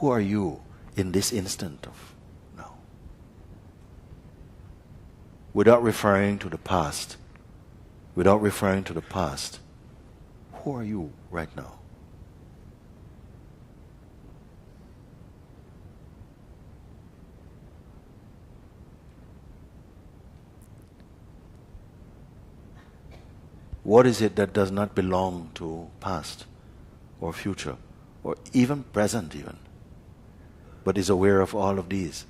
Who are you in this instant of now? Without referring to the past, without referring to the past, who are you right now? What is it that does not belong to past or future or even present even, but is aware of all of these?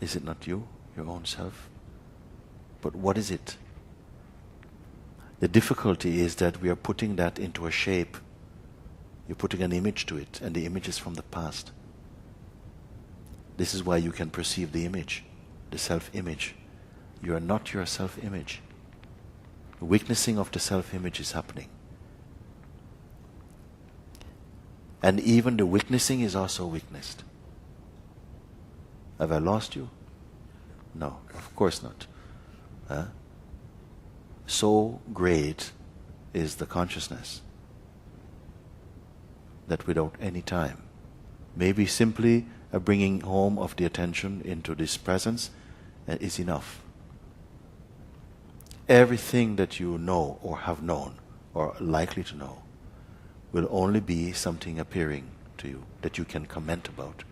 Is it not you, your own self? But what is it? The difficulty is that we are putting that into a shape. You're putting an image to it, and the image is from the past. This is why you can perceive the image, the self image. You are not your self image. Witnessing of the self image is happening. And even the witnessing is also witnessed. Have I lost you? No, of course not. Huh? So great is the consciousness that without any time, maybe simply a bringing home of the attention into this presence uh, is enough. Everything that you know or have known or likely to know will only be something appearing to you that you can comment about.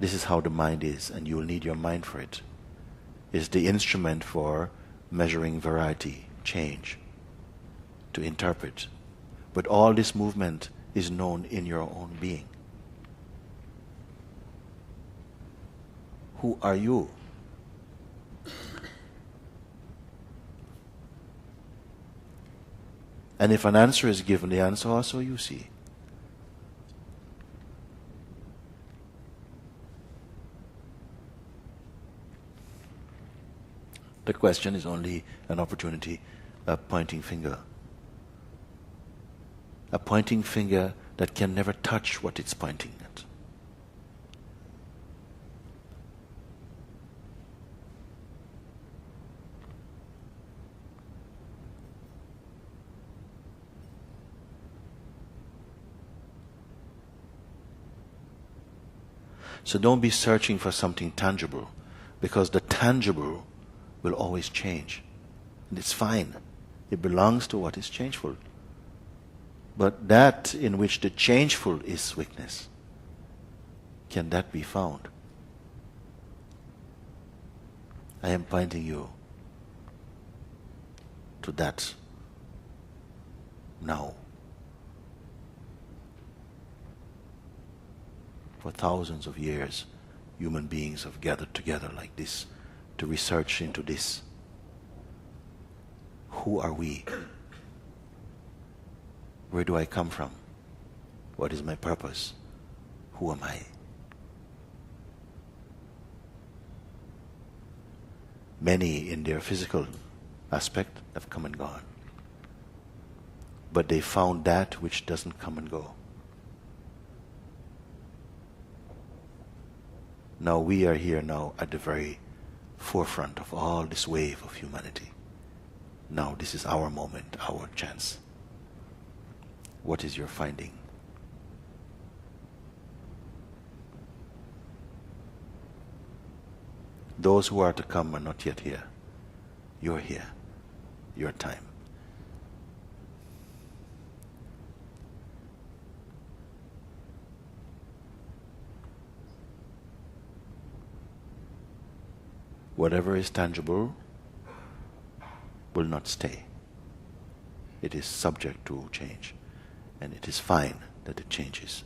This is how the mind is, and you will need your mind for it. It's the instrument for measuring variety, change, to interpret. But all this movement is known in your own being. Who are you? And if an answer is given, the answer also you see. The question is only an opportunity, a pointing finger. A pointing finger that can never touch what it's pointing at. So don't be searching for something tangible because the tangible will always change. And it's fine. It belongs to what is changeful. But that in which the changeful is weakness, can that be found? I am pointing you to that now. For thousands of years, human beings have gathered together like this to research into this. Who are we? Where do I come from? What is my purpose? Who am I? Many in their physical aspect have come and gone. But they found that which doesn't come and go. Now we are here now at the very forefront of all this wave of humanity. Now this is our moment, our chance. What is your finding? Those who are to come are not yet here. You're here. Your time. Whatever is tangible will not stay. It is subject to change, and it is fine that it changes.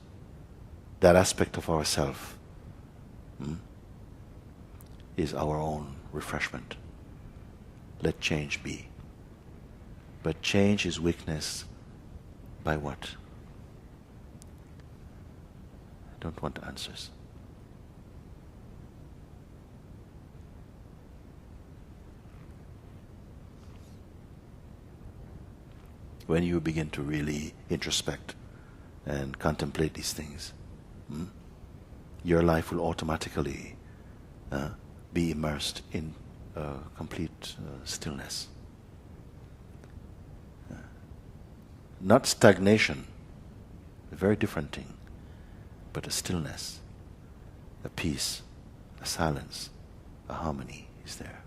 That aspect of ourself hmm, is our own refreshment. Let change be. But change is weakness by what? I don't want answers. When you begin to really introspect and contemplate these things, hmm, your life will automatically uh, be immersed in uh, complete uh, stillness. not stagnation, a very different thing, but a stillness, a peace, a silence, a harmony is there.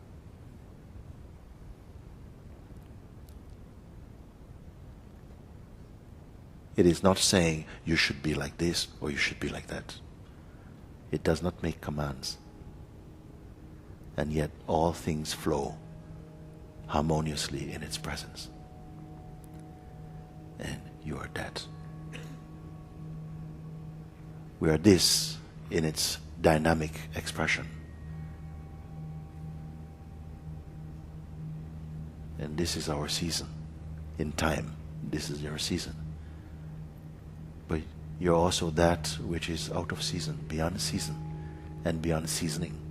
It is not saying you should be like this or you should be like that. It does not make commands. And yet all things flow harmoniously in its presence. And you are that. We are this in its dynamic expression. And this is our season. In time, this is your season. You're also that which is out of season, beyond season, and beyond seasoning.